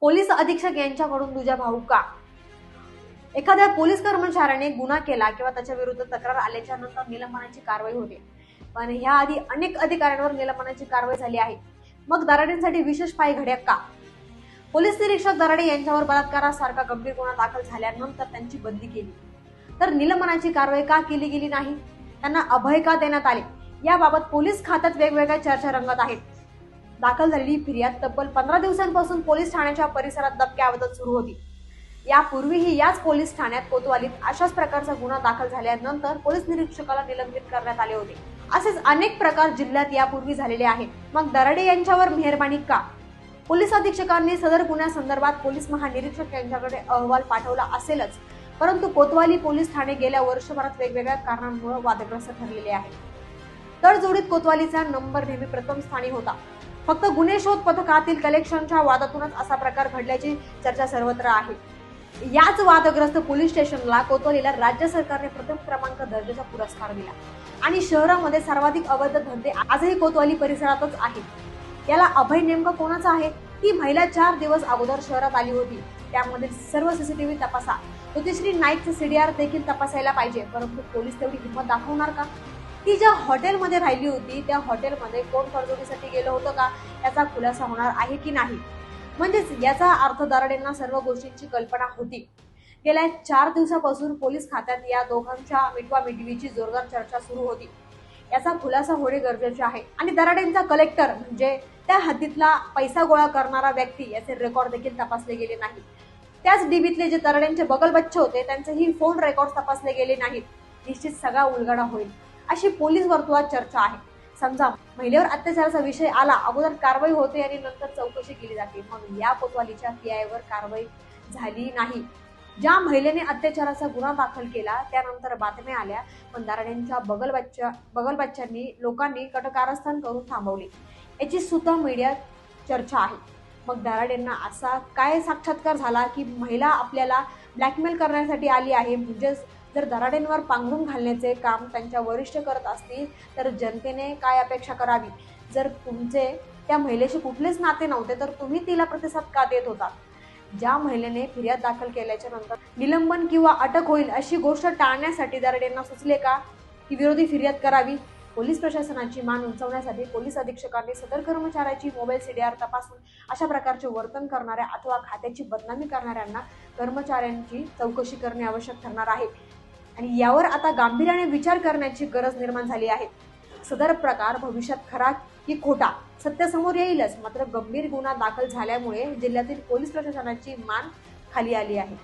Police अधीक्षक यांच्याकडून तुझ्या भाऊ का? एखाद्या पोलीस कर्मचाऱ्याने गुन्हा केला किंवा त्याच्या विरुद्ध तक्रार आल्याच्यानंतर निलंबनाची कारवाई होते. पण ह्या आधी अनेक अधिकाऱ्यांवर निलंबनाची कारवाई झाली आहे. मग दराडेंसाठी विशेष पायघड्या का? पोलीस निरीक्षक दराडे यांच्यावर बलात्कारासारखा गंभीर गुन्हा दाखल झाल्यानंतर त्यांची बदली केली. तर निलंबनाची कारवाई का केली गेली नाही? त्यांना अभय का देण्यात आले? याबाबत पोलीस खात्यात वेगवेगळ्या चर्चा रंगत आहेत. दाखल झालेली फिर्याद तब्बल पंधरा दिवसांपासून पोलीस ठाण्याच्या परिसरात दबक्या सुरू होती. यापूर्वीही याच पोलीस ठाण्यात कोतवालीत अशाच प्रकारचा गुन्हा दाखल झाल्यानंतर पोलीस निरीक्षकाला निलंबित करण्यात आले होते. असेच अनेक प्रकार जिल्ह्यात यापूर्वी झालेले आहेत. मग दराडे यांच्यावर मेहरबानी का? पोलीस अधीक्षकांनी सदर गुन्ह्यासंदर्भात पोलीस महानिरीक्षक यांच्याकडे अहवाल पाठवला असेलच. परंतु कोतवाली पोलीस ठाणे गेल्या वर्षभरात वेगवेगळ्या कारणांमुळे वादग्रस्त ठरलेले आहे. तडजोडीत कोतवालीचा नंबर नेहमी प्रथम स्थानी होता. फक्त गुन्हे शोध पथकातील कलेक्शनच्या वादातूनच असा प्रकार घडल्याची चर्चा सर्वत्र आहे. याच वादग्रस्त पोलीस स्टेशनला कोतवालीला राज्य सरकारने प्रथम क्रमांक दर्जाचा पुरस्कार दिला. आणि शहरामध्ये सर्वाधिक अवैध धंदे आजही कोतवाली परिसरातच आहेत. याला अभय नेमकं कोणाचा आहे? ती महिला चार दिवस अगोदर शहरात आली होती. त्यामध्ये सर्व सीसीटीव्ही तपासा. ज्योतिश्री नाईकचे सीडीआर देखील तपासायला पाहिजे परंतु पोलीस तेवढी हिंमत दाखवणार का? ती ज्या हॉटेलमध्ये राहिली होती त्या हॉटेलमध्ये कोण तडजोडीसाठी गेलं होतं का? याचा खुलासा होणार आहे की नाही? म्हणजेच याचा अर्थ दराडेंना सर्व गोष्टींची कल्पना होती. गेल्या चार दिवसापासून पोलीस खात्यात या दोघांच्या मिटवा मिटवीची जोरदार चर्चा सुरू होती. याचा खुलासा होणे गरजेचे आहे. आणि दराडेंचा कलेक्टर म्हणजे त्या हद्दीतला पैसा गोळा करणारा व्यक्ती याचे रेकॉर्ड देखील तपासले गेले नाही त्याच डीबीतले जे दराडेंचे बगल बच्चे होते त्यांचेही फोन रेकॉर्ड तपासले गेले नाहीत. निश्चित सगळा उलगडा होईल. अशी पोलीस वर्तुळात चर्चा आहे. समजा महिलेवर अत्याचाराचा विषय आला अगोदर कारवाई होते आणि नंतर चौकशी केली जाते. मग या कोतवालीच्या पीआयवर कारवाई झाली नाही. ज्या महिलेने अत्याचाराचा गुन्हा दाखल केला त्यानंतर बातम्या आल्या. पण दराड्यांच्या बगल बच्च्या बगल लोकांनी कटकारस्थान करून थांबवले. याची सुद्धा मीडियात चर्चा आहे. मग दाराडेंना असा काय साक्षात्कार झाला की महिला आपल्याला ब्लॅकमेल करण्यासाठी आली आहे? म्हणजेच जर दराडेंवर पांघरून घालण्याचे काम त्यांच्या वरिष्ठ करत असतील तर जनतेने काय अपेक्षा करावी? जर तुमचे त्या महिलेशी कुठलेच नाते नव्हते तर तुम्ही तिला प्रतिसाद का देत होता? ज्या महिलेने फिर्याद दाखल केल्याच्यानंतर निलंबन किंवा अटक होईल अशी गोष्ट टाळण्यासाठी दराडेंना सुचले का? की विरोधी फिर्याद करावी? पोलीस प्रशासनाची मान उंचवण्यासाठी पोलीस अधीक्षकांनी सदर कर्मचाऱ्याची मोबाईल सीडीआर तपासून अशा प्रकारचे वर्तन करणाऱ्या अथवा खात्याची बदनामी करणाऱ्यांना कर्मचाऱ्यांची चौकशी करणे आवश्यक ठरणार आहे. आणि यावर आता गांभीर्याने विचार करण्याची गरज निर्माण झाली आहे. सदर प्रकार भविष्यात खरा की खोटा सत्य समोर येईलच मात्र गंभीर गुन्हा दाखल झाल्यामुळे जिल्ह्यातील पोलीस प्रशासनाची मान खाली आली आहे.